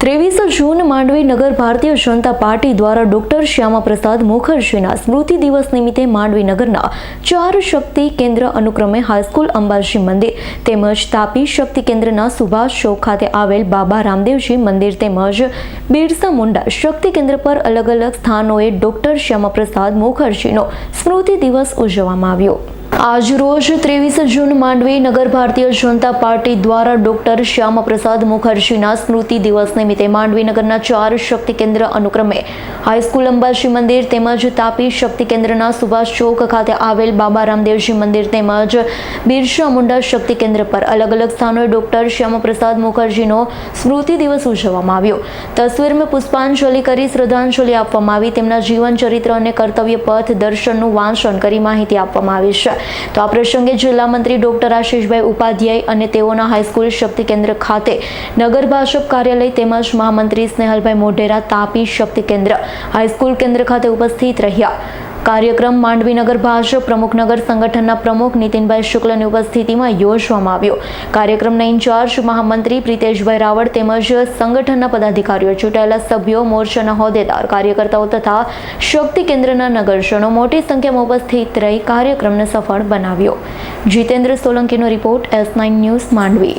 ત્રેવીસ જૂન માંડવી નગર ભારતીય જનતા પાર્ટી દ્વારા ડોક્ટર શ્યામા પ્રસાદ મુખર્જીના સ્મૃતિ દિવસ નિમિત્તે માંડવી નગરના ચાર શક્તિ કેન્દ્ર અનુક્રમે હાઈસ્કૂલ અંબાજી મંદિર તેમજ તાપી શક્તિ કેન્દ્રના સુભાષ ચોક ખાતે આવેલ બાબા રામદેવજી મંદિર તેમજ બિરસા મુંડા શક્તિ કેન્દ્ર પર અલગ અલગ સ્થાનોએ ડોક્ટર શ્યામા પ્રસાદ મુખર્જીનો સ્મૃતિ દિવસ ઉજવવામાં આવ્યો. આજ રોજ ત્રેવીસ જૂન માંડવી નગર ભારતીય જનતા પાર્ટી દ્વારા ડોક્ટર શ્યામા પ્રસાદ મુખર્જીના સ્મૃતિ દિવસ નિમિત્તે માંડવી નગરના ચાર શક્તિ કેન્દ્ર અનુક્રમે હાઈસ્કૂલ અંબાજી મંદિર તેમજ તાપી શક્તિ કેન્દ્રના સુભાષ ચોક ખાતે આવેલ બાબા રામદેવજી મંદિર તેમજ બિરસા મુંડા શક્તિ કેન્દ્ર પર અલગ અલગ સ્થાનોએ ડોક્ટર શ્યામા પ્રસાદ મુખર્જીનો સ્મૃતિ દિવસ ઉજવવામાં આવ્યો. તસવીરમાં પુષ્પાંજલિ કરી શ્રદ્ધાંજલિ આપવામાં આવી. તેમના જીવન ચરિત્ર અને કર્તવ્ય પથ દર્શનનું વાંચન કરી માહિતી આપવામાં આવી છે. તો આ પ્રસંગે જિલ્લા મંત્રી ડોક્ટર આશીષભાઈ ઉપાધ્યાય અને તેઓના હાઈસ્કૂલ શક્તિ કેન્દ્ર ખાતે નગર ભાજપ કાર્યાલય તેમજ મહામંત્રી સ્નેહલભાઈ મોઢેરા તાપી શક્તિ કેન્દ્ર હાઈસ્કૂલ કેન્દ્ર ખાતે ઉપસ્થિત રહ્યા. કાર્યક્રમ માંડવીનગર ભાજપ પ્રમુખનગર સંગઠનના પ્રમુખ નીતિનભાઈ શુક્લની ઉપસ્થિતિમાં યોજવામાં આવ્યો. કાર્યક્રમના ઇન્ચાર્જ મહામંત્રી પ્રિતેશભાઈ રાવળ તેમજ સંગઠનના પદાધિકારીઓ ચૂંટાયેલા સભ્યો, મોરચાના હોદ્દેદાર, કાર્યકર્તાઓ તથા શક્તિ કેન્દ્રના નગરજનો મોટી સંખ્યામાં ઉપસ્થિત રહી કાર્યક્રમને સફળ બનાવ્યો. Jitendra સોલંકીનો report S nine news Mandvi.